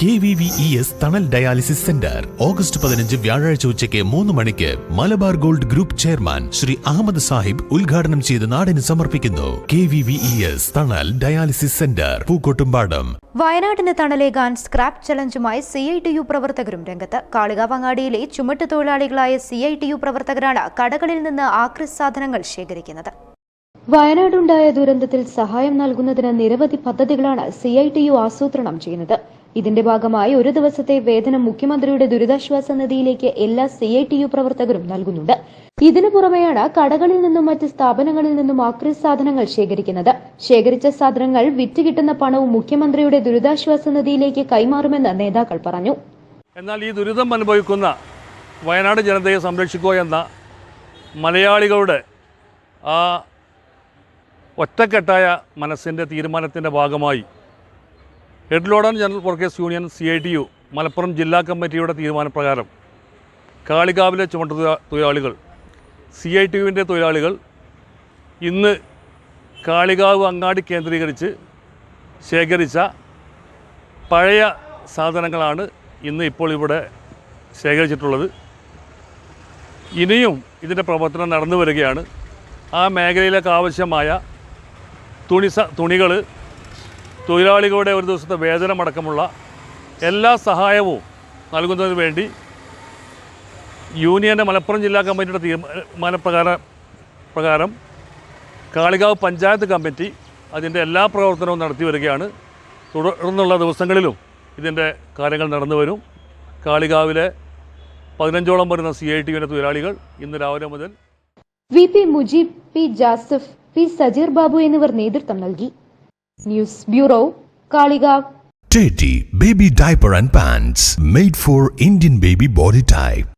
K V V E S Thanal dialysis centre. August പതിനഞ്ച് വ്യാഴാഴ്ച ഉച്ചയ്ക്ക് മൂന്ന് മണിക്ക് Malabar gold group chairman Shri Ahammed Sahib ഉദ്ഘാടനം ചെയ്ത് നാടിന് സമർപ്പിക്കുന്നു. K V V E S Thanal dialysis centre Pookkottumpadam. വയനാടിന് തണലേകാൻ സ്ക്രാപ്പ് ചലഞ്ചുമായി സി ഐ ടി യു പ്രവർത്തകരും രംഗത്ത് കാളികാവങ്ങാടിയിലെ ചുമട്ട് തൊഴിലാളികളായ സി ഐ ടി യു പ്രവർത്തകരാണ് കടകളിൽ നിന്ന് ആക്രി സാധനങ്ങൾ ശേഖരിക്കുന്നത്. വയനാടുണ്ടായ ദുരന്തത്തിൽ സഹായം നൽകുന്നതിന് നിരവധി പദ്ധതികളാണ് സി ഐ ടി യു ആസൂത്രണം ചെയ്യുന്നത്. ഇതിന്റെ ഭാഗമായി ഒരു ദിവസത്തെ വേതനം മുഖ്യമന്ത്രിയുടെ ദുരിതാശ്വാസ നിധിയിലേക്ക് എല്ലാ സി ഐ ടി യു പ്രവർത്തകരും നൽകുന്നുണ്ട്. ഇതിനു പുറമെയാണ് കടകളിൽ നിന്നും മറ്റ് സ്ഥാപനങ്ങളിൽ നിന്നും ആക്രി സാധനങ്ങൾ ശേഖരിക്കുന്നത്. ശേഖരിച്ച സാധനങ്ങൾ വിറ്റ് കിട്ടുന്ന പണവും മുഖ്യമന്ത്രിയുടെ ദുരിതാശ്വാസ നിധിയിലേക്ക് കൈമാറുമെന്ന് നേതാക്കൾ പറഞ്ഞു. എന്നാൽ ഈ ദുരിതം അനുഭവിക്കുന്ന വയനാട് ജനതയെ സംരക്ഷിക്കുക എന്ന മലയാളികളുടെ ആ ഒറ്റക്കെട്ടായ മനസ്സിന്റെ തീരുമാനത്തിന്റെ ഭാഗമായി headload and general workers union C I T U Malappuram ജില്ലാ കമ്മിറ്റിയുടെ തീരുമാനപ്രകാരം കാളികാവിലെ ചുമട്ട തൊഴിലാളികൾ സി ഐ ടി യുവിന്റെ തൊഴിലാളികൾ ഇന്ന് കാളികാവ് അങ്ങാടി കേന്ദ്രീകരിച്ച് ശേഖരിച്ച പഴയ സാധനങ്ങളാണ് ഇന്ന് ഇപ്പോൾ ഇവിടെ ശേഖരിച്ചിട്ടുള്ളത്. ഇനിയും ഇതിന്റെ പ്രവർത്തനം നടന്നു വരികയാണ് ആ മേഖലയിലേക്ക് ആവശ്യമായ തുണി തുണികൾ തൊഴിലാളികളുടെ ഒരു ദിവസത്തെ വേതനമടക്കമുള്ള എല്ലാ സഹായവും നൽകുന്നതിന് വേണ്ടി യൂണിയന്റെ മലപ്പുറം ജില്ലാ കമ്മിറ്റിയുടെ തീരുമാനപ്രകാര പ്രകാരം കാളികാവ് പഞ്ചായത്ത് കമ്മിറ്റി അതിന്റെ എല്ലാ പ്രവർത്തനവും നടത്തി വരികയാണ്. തുടർന്നുള്ള ദിവസങ്ങളിലും ഇതിന്റെ കാര്യങ്ങൾ നടന്നു വരും. കാളികാവിലെ പതിനഞ്ചോളം വരുന്ന സി ഐ ടിയുടെ തൊഴിലാളികൾ ഇന്ന് രാവിലെ മുതൽ V P Mujeeb P Jasaf P Sajeer Babu എന്നിവർ നേതൃത്വം നൽകി. News bureau Kalikavu Teddy Baby Diaper and Pants made for Indian baby body type.